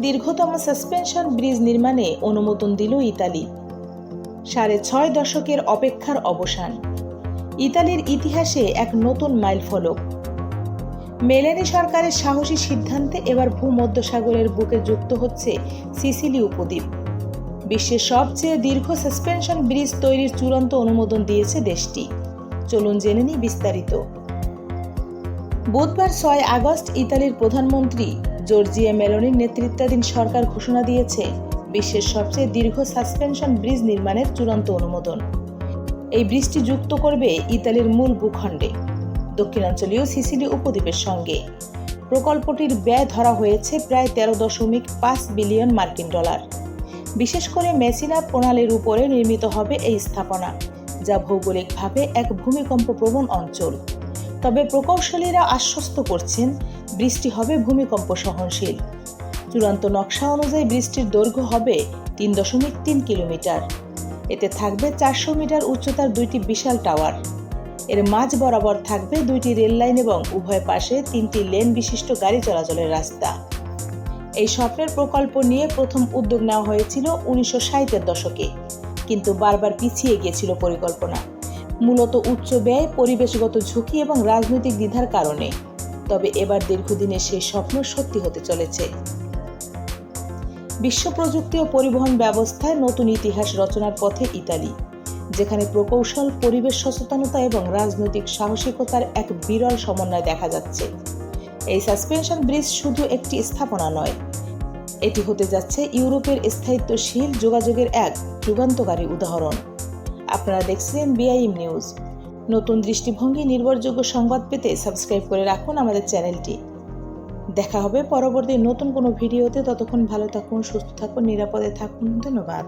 দীর্ঘতম suspension bridge নির্মাণে অনুমোদন দিল ইতালি। সাড়ে ছয় দশকের অপেক্ষার অবসান। ইতালির ইতিহাসে এক নতুন মাইলফলক মেলেনি সরকারের সাহসী সিদ্ধান্তে এবার ভূমধ্যসাগরের বুকে যুক্ত হচ্ছে সিসিলি উপদ্বীপ। বিশ্বের সবচেয়ে দীর্ঘ সাসপেনশন ব্রিজ তৈরির চূড়ান্ত অনুমোদন দিয়েছে দেশটি। চলুন জেনে নিই বিস্তারিত। বুধবার ছয় আগস্ট ইতালির প্রধানমন্ত্রী জর্জিয়া মেলোনির নেতৃত্বাধীন সরকার ঘোষণা দিয়েছে, বিশ্বের সবচেয়ে দীর্ঘ সাসপেনশন ব্রিজ নির্মাণের চূড়ান্ত অনুমোদন। এই ব্রিজটি যুক্ত করবে ইতালির মূল ভূখণ্ডে, দক্ষিণাঞ্চলীয় সিসিলি উপদ্বীপের সঙ্গে। প্রকল্পটির ব্যয় ধরা হয়েছে প্রায় তেরো দশমিক পাঁচ বিলিয়ন মার্কিন ডলার। বিশেষ করে মেসিনা প্রণালীর উপরে নির্মিত হবে এই স্থাপনা, যা ভৌগোলিকভাবে এক ভূমিকম্প প্রবণ অঞ্চল। তবে প্রকৌশলীরা আশ্বস্ত করছেন বৃষ্টি হবে ভূমিকম্প সহনশীল। চূড়ান্ত নকশা অনুযায়ী বৃষ্টির দৈর্ঘ্য হবে তিন দশমিক তিন কিলোমিটার। এতে থাকবে চারশো মিটার উচ্চতার দুইটি বিশাল টাওয়ার। এর মাঝ বরাবর থাকবে দুইটি রেল লাইন এবং উভয় পাশে তিনটি লেন বিশিষ্ট গাড়ি চলাচলের রাস্তা। এই স্বপ্নের প্রকল্প নিয়ে প্রথম উদ্যোগ নেওয়া হয়েছিল উনিশশো ষাটের দশকে, কিন্তু বারবার পিছিয়ে গিয়েছিল পরিকল্পনা। মূলত উচ্চ ব্যয়, পরিবেশগত ঝুঁকি এবং রাজনৈতিক দ্বিধার কারণে। তবে এবার দীর্ঘদিনের সেই স্বপ্ন সত্যি হতে চলেছে। বিশ্ব প্রযুক্তি ও পরিবহন ব্যবস্থায় নতুন ইতিহাস রচনার পথে ইতালি, যেখানে প্রকৌশল, পরিবেশ সচেতনতা এবং রাজনৈতিক সাহসিকতার এক বিরল সমন্বয় দেখা যাচ্ছে। এই সাসপেনশন ব্রিজ শুধু একটি স্থাপনা নয়, এটি হতে যাচ্ছে ইউরোপের স্থায়িত্বশীল যোগাযোগের এক যুগান্তকারী উদাহরণ। আপনারা দেখছিলেন বিআইএম নিউজ নতুন দৃষ্টিভঙ্গি, নির্ভরযোগ্য সংবাদ পেতে সাবস্ক্রাইব করে রাখুন আমাদের চ্যানেলটি। দেখা হবে পরবর্তী নতুন কোনো ভিডিওতে। ততক্ষণ ভালো থাকুন, সুস্থ থাকুন, নিরাপদে থাকুন। ধন্যবাদ।